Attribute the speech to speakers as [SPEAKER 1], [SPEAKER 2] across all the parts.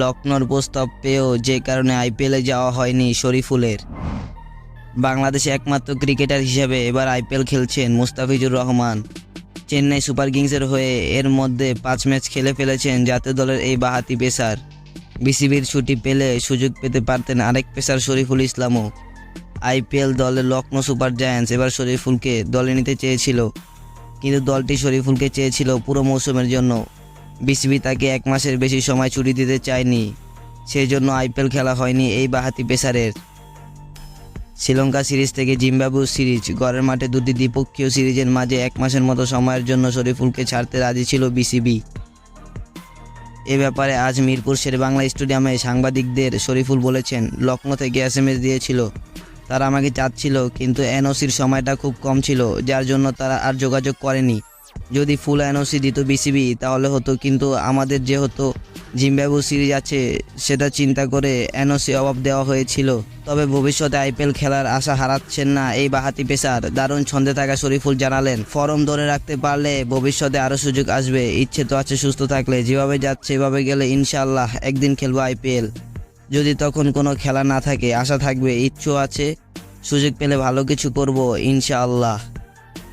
[SPEAKER 1] লক্ষ্ণৌর প্রস্তাব পেয়েও যে কারণে আইপিএলে যাওয়া হয়নি শরীফুলের। বাংলাদেশে একমাত্র ক্রিকেটার হিসেবে এবার আইপিএল খেলছেন মুস্তাফিজুর রহমান। চেন্নাই সুপার কিংসের হয়ে এর মধ্যে পাঁচ ম্যাচ খেলে ফেলেছেন জাতীয় দলের এই বাহাতি পেসার। বিসিবির ছুটি পেলে সুযোগ পেতে পারতেন আরেক পেসার শরীফুল ইসলামও। আইপিএল দলের লক্ষ্ণৌ সুপার জায়ান্টস এবার শরীফুলকে দলে নিতে চেয়েছিল। কিন্তু দলটি শরীফুলকে চেয়েছিল পুরো মৌসুমের জন্য। বিসিবি তাকে এক মাসের বেশি সময় ছুটি দিতে চায়নি। সেই জন্য আইপিএল খেলা হয়নি এই বাহাতি পেসারের। শ্রীলঙ্কা সিরিজ থেকে জিম্বাবু সিরিজ, গড়ের মাঠে দুটি দ্বিপক্ষীয় সিরিজের মাঝে এক মাসের মতো সময়ের জন্য শরীফুলকে ছাড়তে রাজি ছিল বিসিবি। এ ব্যাপারে আজ মিরপুর শেরেবাংলা স্টেডিয়ামে সাংবাদিকদের শরীফুল বলেছেন লক্ষ্ণৌ থেকে এস এম এস দিয়েছিল। তারা আমাকে চাচ্ছিল, কিন্তু এনওসির সময়টা খুব কম ছিল, যার জন্য তারা আর যোগাযোগ করেনি। যদি ফুল এনওসি দিত বিসিবি তাহলে হতো কিন্তু আমাদের যেহেতু জিম্বাবু সিরিজ আছে, সেটা চিন্তা করে এনওসি অভাব দেওয়া হয়েছিল। তবে ভবিষ্যতে আইপিএল খেলার আশা হারাচ্ছেন না এই বাহাতি পেসার। দারুণ ছন্দে থাকা শরীফুল জানালেন, ফরম ধরে রাখতে পারলে ভবিষ্যতে আরও সুযোগ আসবে। ইচ্ছে তো আছে সুস্থ থাকলে, যেভাবে যাচ্ছে এভাবে গেলে ইনশাল্লাহ একদিন খেলব আইপিএল যদি তখন কোনো খেলা না থাকে, আশা থাকবে ইচ্ছু আছে, সুযোগ পেলে ভালো কিছু করব ইনশাআল্লাহ।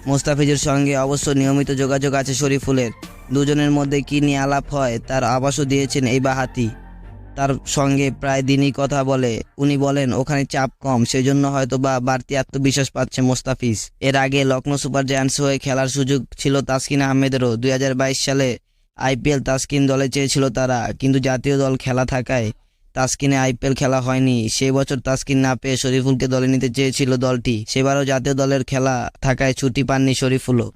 [SPEAKER 1] মোস্তাফিজের সঙ্গে অবশ্য নিয়মিত যোগাযোগ আছে শরীফুলের। দুজনের মধ্যে কী নিয়ে আলাপ হয়, তার আবাসও দিয়েছেন এই বাহাতি। তার সঙ্গে প্রায় দিনই কথা বলে। উনি বলেন, ওখানে চাপ কম, সেজন্য হয়তো বা বাড়তি আত্মবিশ্বাস পাচ্ছে মোস্তাফিজ। এর আগে লক্ষ্ণৌ সুপার জায়ান্টস হয়ে খেলার সুযোগ ছিল তাসকিন আহমেদেরও। দুই হাজার বাইশ সালে আইপিএল তাসকিন দলে চেয়েছিল তারা, কিন্তু জাতীয় দল খেলা থাকায় তাসকিনে আইপিএল খেলা হয়নি। সেই বছর তাস্কিন না পেয়ে শরীফুলকে দলে নিতে চেয়েছিল দলটি। সেবারও জাতীয় দলের খেলা থাকায় ছুটি পাননি শরীফুলও।